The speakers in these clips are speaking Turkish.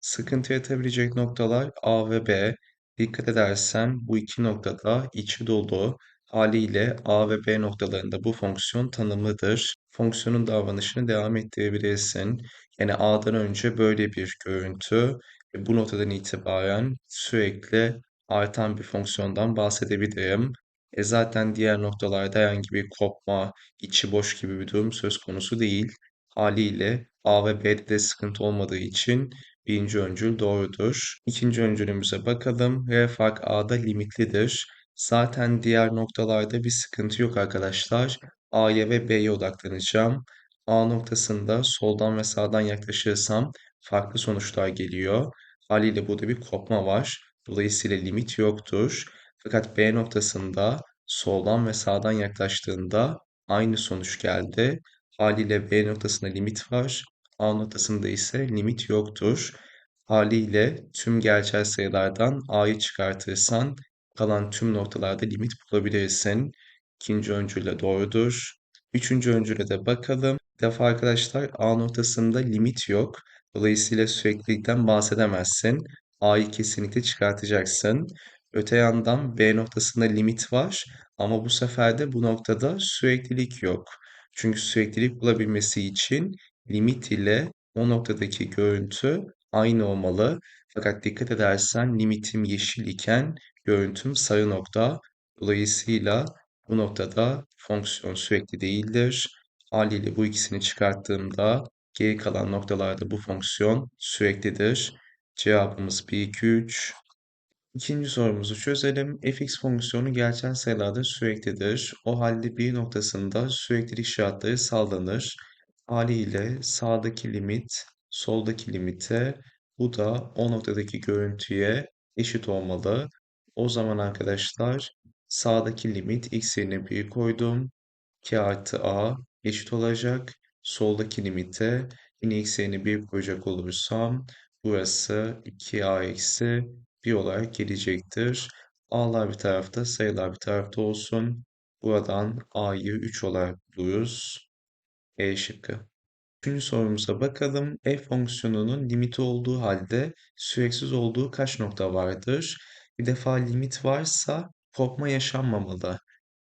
Sıkıntı yaratabilecek noktalar A ve B. Dikkat edersen bu iki noktada içi dolu. Haliyle A ve B noktalarında bu fonksiyon tanımlıdır. Fonksiyonun davranışını devam ettirebilirsin. Yani A'dan önce böyle bir görüntü ve bu noktadan itibaren sürekli artan bir fonksiyondan bahsedebilirim. E zaten diğer noktalarda herhangi bir kopma, içi boş gibi bir durum söz konusu değil. Haliyle A ve B'de de sıkıntı olmadığı için birinci öncül doğrudur. İkinci öncülümüze bakalım. R fark A'da limitlidir. Zaten diğer noktalarda bir sıkıntı yok arkadaşlar. A'ya ve B'ye odaklanacağım. A noktasında soldan ve sağdan yaklaşırsam farklı sonuçlar geliyor. Haliyle burada bir kopma var. Dolayısıyla limit yoktur. Fakat B noktasında soldan ve sağdan yaklaştığında aynı sonuç geldi. Haliyle B noktasında limit var. A noktasında ise limit yoktur. Haliyle tüm gerçel sayılardan A'yı çıkartırsan kalan tüm noktalarda limit bulabilirsin. İkinci öncülle doğrudur. Üçüncü öncüle de bakalım. Bir defa arkadaşlar A noktasında limit yok. Dolayısıyla süreklilikten bahsedemezsin. A'yı kesinlikle çıkartacaksın. Öte yandan B noktasında limit var ama bu sefer de bu noktada süreklilik yok. Çünkü süreklilik bulabilmesi için limit ile o noktadaki görüntü aynı olmalı. Fakat dikkat edersen limitim yeşil iken görüntüm sarı nokta. Dolayısıyla bu noktada fonksiyon sürekli değildir. Haliyle bu ikisini çıkarttığımda geri kalan noktalarda bu fonksiyon süreklidir. Cevabımız 1, 2, 3. İkinci sorumuzu çözelim. fx fonksiyonu gerçel sayılarda süreklidir. O halde bir noktasında süreklilik şartları sağlanır. Haliyle sağdaki limit soldaki limite bu da o noktadaki görüntüye eşit olmalı. O zaman arkadaşlar sağdaki limit x yerine 1 koydum. 2 artı a eşit olacak. Soldaki limite yine x yerine 1 koyacak olursam burası 2a eksi 1 olarak gelecektir. A'lar bir tarafta, sayılar bir tarafta olsun. Buradan A'yı 3 olarak buluruz. E şıkkı. Üçüncü sorumuza bakalım. F fonksiyonunun limiti olduğu halde süreksiz olduğu kaç nokta vardır? Bir defa limit varsa kopma yaşanmamalı.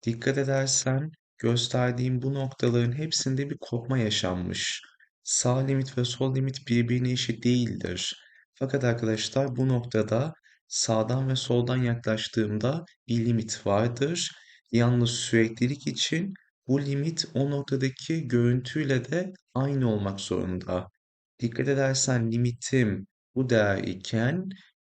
Dikkat edersen gösterdiğim bu noktaların hepsinde bir kopma yaşanmış. Sağ limit ve sol limit birbirine eşit değildir. Fakat arkadaşlar bu noktada sağdan ve soldan yaklaştığımda bir limit vardır. Yalnız süreklilik için bu limit o noktadaki görüntüyle de aynı olmak zorunda. Dikkat edersen limitim bu değer iken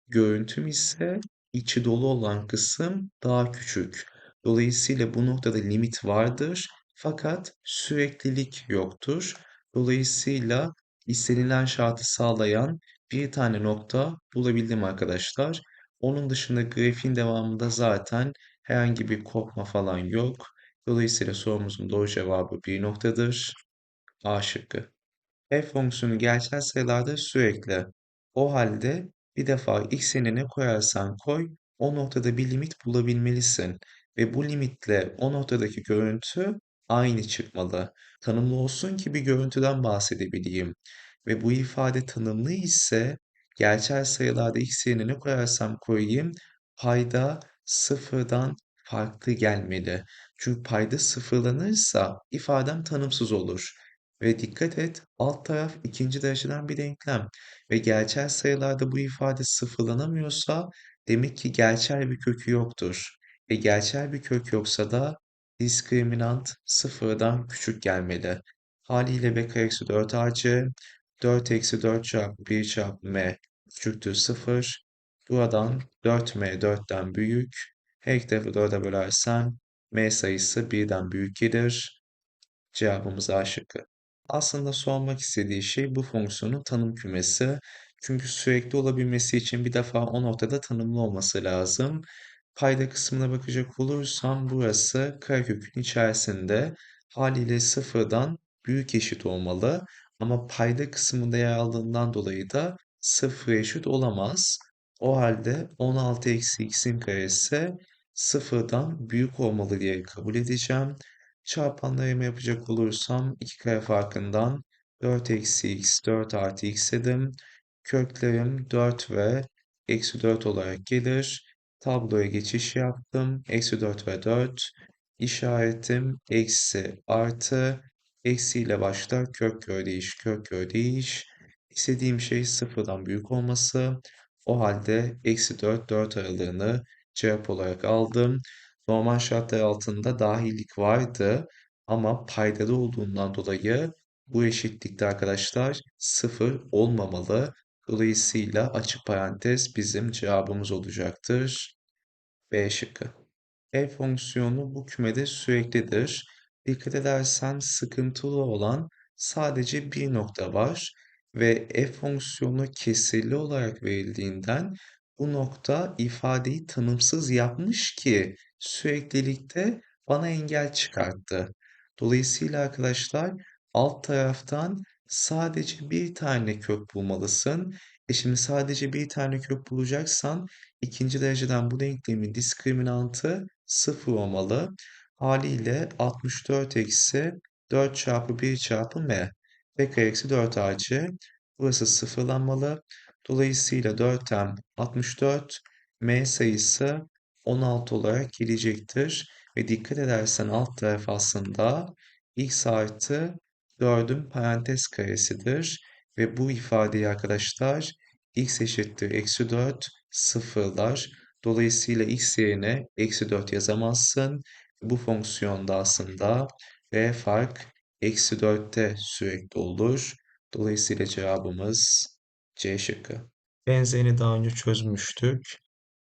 görüntüm ise içi dolu olan kısım daha küçük. Dolayısıyla bu noktada limit vardır fakat süreklilik yoktur. Dolayısıyla istenilen şartı sağlayan bir tane nokta bulabildim arkadaşlar. Onun dışında grafiğin devamında zaten herhangi bir kopma falan yok. Dolayısıyla sorumuzun doğru cevabı bir noktadır. A şıkkı. F fonksiyonu gerçel sayılarda sürekli. O halde bir defa x yerine ne koyarsan koy, o noktada bir limit bulabilmelisin. Ve bu limitle o noktadaki görüntü aynı çıkmalı. Tanımlı olsun ki bir görüntüden bahsedebileyim. Ve bu ifade tanımlı ise gerçel sayılarda x yerine ne koyarsam koyayım payda sıfırdan farklı gelmeli. Çünkü payda sıfırlanırsa ifadem tanımsız olur. Ve dikkat et, alt taraf ikinci dereceden bir denklem. Ve gerçel sayılarda bu ifade sıfırlanamıyorsa demek ki gerçel bir kökü yoktur. Ve gerçel bir kök yoksa da diskriminant sıfırdan küçük gelmeli. Haliyle b kare eksi 4 ac 4 eksi 4 çarpı 1 çarpı m küçüktür 0. Buradan 4m 4'ten büyük. Her iki tarafı 4'e bölersem m sayısı 1'den büyük gelir. Cevabımız A şıkkı. Aslında sormak istediği şey bu fonksiyonun tanım kümesi. Çünkü sürekli olabilmesi için bir defa o noktada tanımlı olması lazım. Payda kısmına bakacak olursam burası karekökün içerisinde haliyle sıfırdan büyük eşit olmalı. Ama payda kısmında yer aldığından dolayı da sıfır eşit olamaz. O halde 16 eksi x'in karesi sıfırdan büyük olmalı diye kabul edeceğim. Çarpanlarımı yapacak olursam 2 kare farkından 4 eksi x 4 artı x dedim. Köklerim 4 ve eksi 4 olarak gelir. Tabloya geçiş yaptım. Eksi 4 ve 4. İşaretim eksi artı. Eksi ile başlar. Kök kök değiş, kök kök değiş. İstediğim şey sıfırdan büyük olması. O halde eksi 4, 4 aralığını cevap olarak aldım. Normal şartlar altında dahillik vardı ama paydada olduğundan dolayı bu eşitlikte arkadaşlar sıfır olmamalı. Dolayısıyla açık parantez bizim cevabımız olacaktır. B şıkkı. F fonksiyonu bu kümede süreklidir. Dikkat edersen sıkıntılı olan sadece bir nokta var ve f fonksiyonu kesirli olarak verildiğinden bu nokta ifadeyi tanımsız yapmış ki süreklilikte bana engel çıkarttı. Dolayısıyla arkadaşlar alt taraftan sadece bir tane kök bulmalısın. E şimdi sadece bir tane kök bulacaksan ikinci dereceden bu denklemin diskriminantı 0 olmalı. Haliyle 64 eksi 4 çarpı 1 çarpı m. b kare eksi 4 ac. Burası sıfırlanmalı. Dolayısıyla 4m 64, m sayısı 16 olarak gelecektir. Ve dikkat edersen alt taraf aslında x artı 4'ün parantez karesidir. Ve bu ifadeyi arkadaşlar x eşittir eksi 4 sıfırlar. Dolayısıyla x yerine eksi 4 yazamazsın. Bu fonksiyonda aslında b fark eksi 4'te sürekli olur. Dolayısıyla cevabımız C şıkkı. Benzerini daha önce çözmüştük.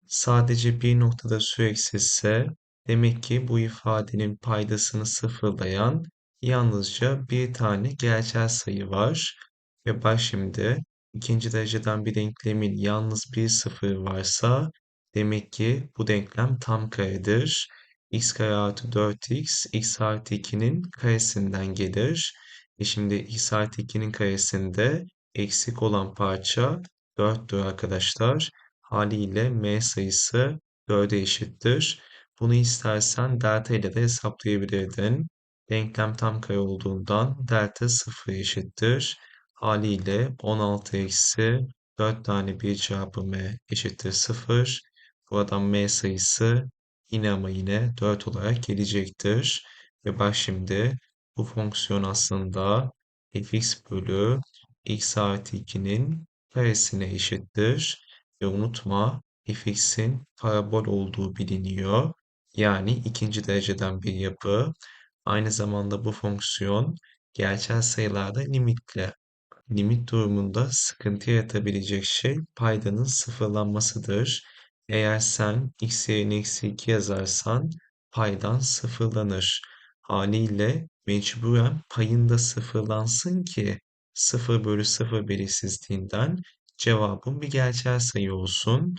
Sadece bir noktada süreksizse demek ki bu ifadenin paydasını sıfırlayan yalnızca bir tane gerçel sayı var. Ve bak şimdi ikinci dereceden bir denklemin yalnız bir sıfır varsa demek ki bu denklem tam karedir. x kare artı 4x, x artı 2'nin karesinden gelir. E şimdi x artı 2'nin karesinde eksik olan parça 4'tür arkadaşlar. Haliyle m sayısı 4'e eşittir. Bunu istersen delta ile de hesaplayabilirdin. Denklem tam kare olduğundan delta 0 eşittir. Haliyle 16 eksi 4 tane 1 çarpı m eşittir 0. Buradan m sayısı yine ama yine 4 olarak gelecektir. Ve bak şimdi bu fonksiyon aslında fx bölü x artı 2'nin karesine eşittir. Ve unutma fx'in parabol olduğu biliniyor. Yani ikinci dereceden bir yapı. Aynı zamanda bu fonksiyon gerçel sayılarda limitli. Limit durumunda sıkıntı yaratabilecek şey paydanın sıfırlanmasıdır. Eğer sen x yerine eksi 2 yazarsan paydan sıfırlanır. Haliyle mecburen payında sıfırlansın ki 0 bölü 0 belirsizliğinden cevabın bir gerçel sayı olsun.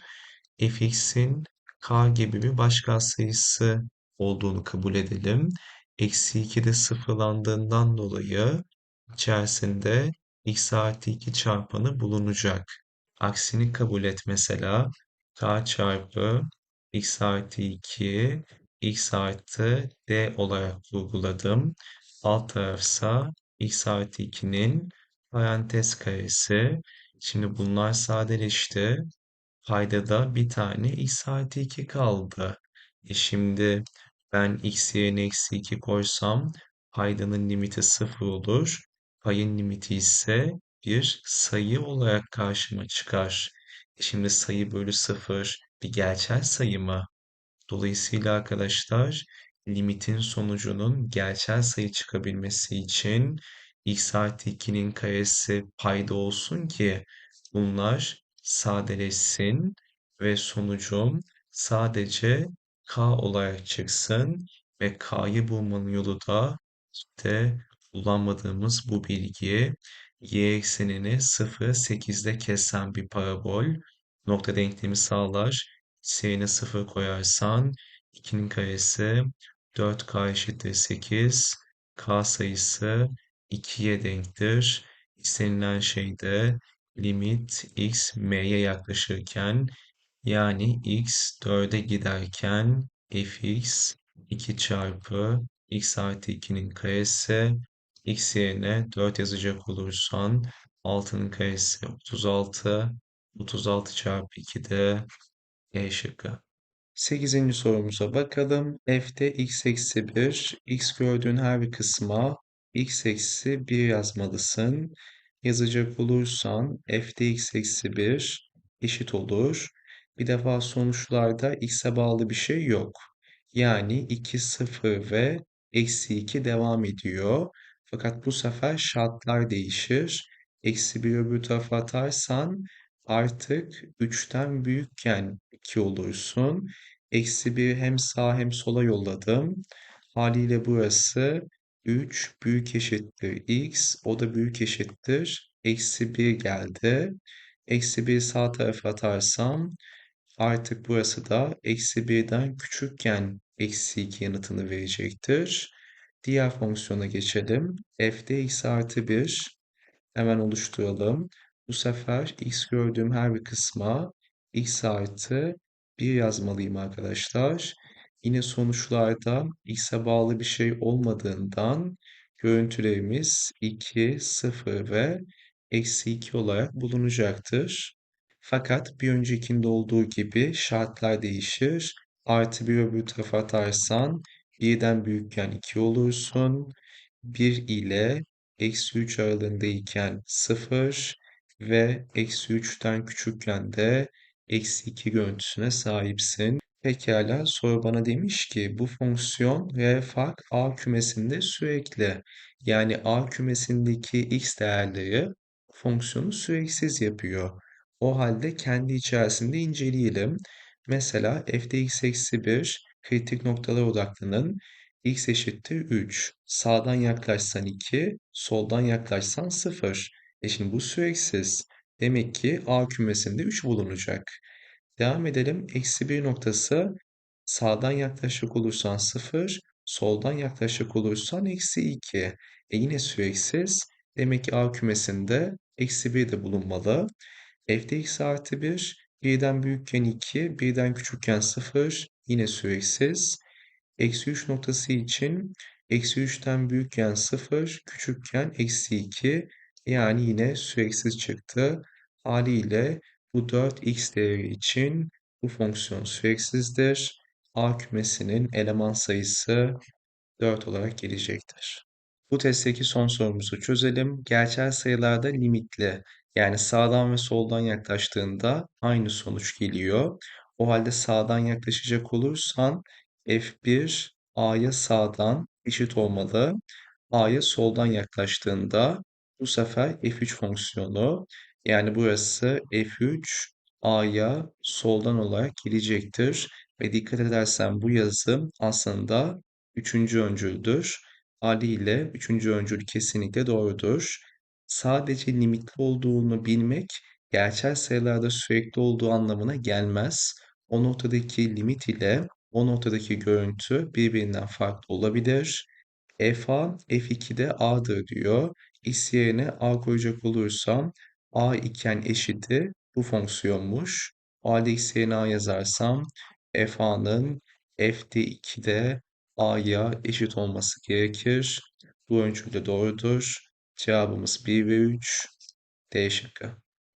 fx'in k gibi bir başka sayısı olduğunu kabul edelim. Eksi 2'de sıfırlandığından dolayı içerisinde x artı 2 çarpanı bulunacak. Aksini kabul et mesela k çarpı x artı 2 x artı d olarak vurguladım. Alt tarafsa x artı 2'nin parantez karesi. Şimdi bunlar sadeleşti. Paydada bir tane x artı 2 kaldı. E şimdi ben x yerine eksi 2 koysam paydanın limiti 0 olur. Payın limiti ise bir sayı olarak karşıma çıkar. E şimdi sayı bölü 0 bir gerçel sayı mı? Dolayısıyla arkadaşlar limitin sonucunun gerçel sayı çıkabilmesi için x artı 2'nin karesi payda olsun ki bunlar sadeleşsin ve sonucum sadece k olarak çıksın ve k'yı bulmanın yolu da işte kullanmadığımız bu bilgi y eksenini 0, 8'de kesen bir parabol nokta denklemi sağlar. S'ine 0 koyarsan 2'nin karesi 4k eşittir 8. K sayısı 2'ye denktir. İstenilen şey de limit x m'ye yaklaşırken yani x 4'e giderken fx 2 çarpı x artı 2'nin karesi x yerine 4 yazacak olursan 6'nın karesi 36. 36 çarpı 2 de E şıkkı. Sekizinci sorumuza bakalım. F'de x eksi 1, x gördüğün her bir kısma x eksi 1 yazmalısın. Yazacak olursan f'de x eksi 1 eşit olur. Bir defa sonuçlarda x'e bağlı bir şey yok. Yani 2, 0 ve eksi 2 devam ediyor. Fakat bu sefer şartlar değişir. Eksi 1 öbür tarafa atarsan artık 3'ten büyükken 2 olursun. Eksi 1 hem sağa hem sola yolladım. Haliyle burası 3 büyük eşittir x. O da büyük eşittir. Eksi 1 geldi. Eksi 1 sağ tarafa atarsam artık burası da eksi 1'den küçükken eksi 2 yanıtını verecektir. Diğer fonksiyona geçelim. f'de x artı 1 hemen oluşturalım. Bu sefer x gördüğüm her bir kısma x artı 1 yazmalıyım arkadaşlar. Yine sonuçlarda x'e bağlı bir şey olmadığından görüntülerimiz 2, 0 ve eksi 2 olarak bulunacaktır. Fakat bir öncekinde olduğu gibi şartlar değişir. Artı 1 öbür tarafa atarsan 1'den büyükken 2 olursun. 1 ile eksi 3 aralığındayken 0 ve eksi 3'ten küçükken de eksi 2 görüntüsüne sahipsin. Pekala soru bana demiş ki bu fonksiyon r fark A kümesinde sürekli. Yani A kümesindeki x değerleri fonksiyonu süreksiz yapıyor. O halde kendi içerisinde inceleyelim. Mesela f'de x eksi 1 kritik noktalar odaklanın. x eşittir 3. Sağdan yaklaşsan 2, soldan yaklaşsan 0. E şimdi bu süreksiz. Demek ki A kümesinde 3 bulunacak. Devam edelim. Eksi 1 noktası sağdan yaklaşacak olursan 0, soldan yaklaşacak olursan eksi 2. E yine süreksiz. Demek ki A kümesinde eksi 1 de bulunmalı. F'de x artı 1, 1'den büyükken 2, 1'den küçükken 0, yine süreksiz. Eksi 3 noktası için eksi 3'ten büyükken 0, küçükken eksi 2, yani yine süreksiz çıktı. Haliyle bu 4x değeri için bu fonksiyon süreksizdir. A kümesinin eleman sayısı 4 olarak gelecektir. Bu testteki son sorumuzu çözelim. Gerçel sayılarda limitli yani sağdan ve soldan yaklaştığında aynı sonuç geliyor. O halde sağdan yaklaşacak olursan f1 a'ya sağdan eşit olmalı. a'ya soldan yaklaştığında bu sefer f3 fonksiyonu yani burası f3 a'ya soldan olarak gelecektir. Ve dikkat edersen bu yazım aslında üçüncü öncüldür. Haliyle üçüncü öncül kesinlikle doğrudur. Sadece limitli olduğunu bilmek gerçel sayılarda sürekli olduğu anlamına gelmez. O noktadaki limit ile o noktadaki görüntü birbirinden farklı olabilir. FA F2'de A'dır diyor. X yerine A koyacak olursam A iken eşiti bu fonksiyonmuş. O halde X A yazarsam FA'nın F'de 2'de A'ya eşit olması gerekir. Bu öncül doğrudur. Cevabımız 1 ve 3. D şıkkı.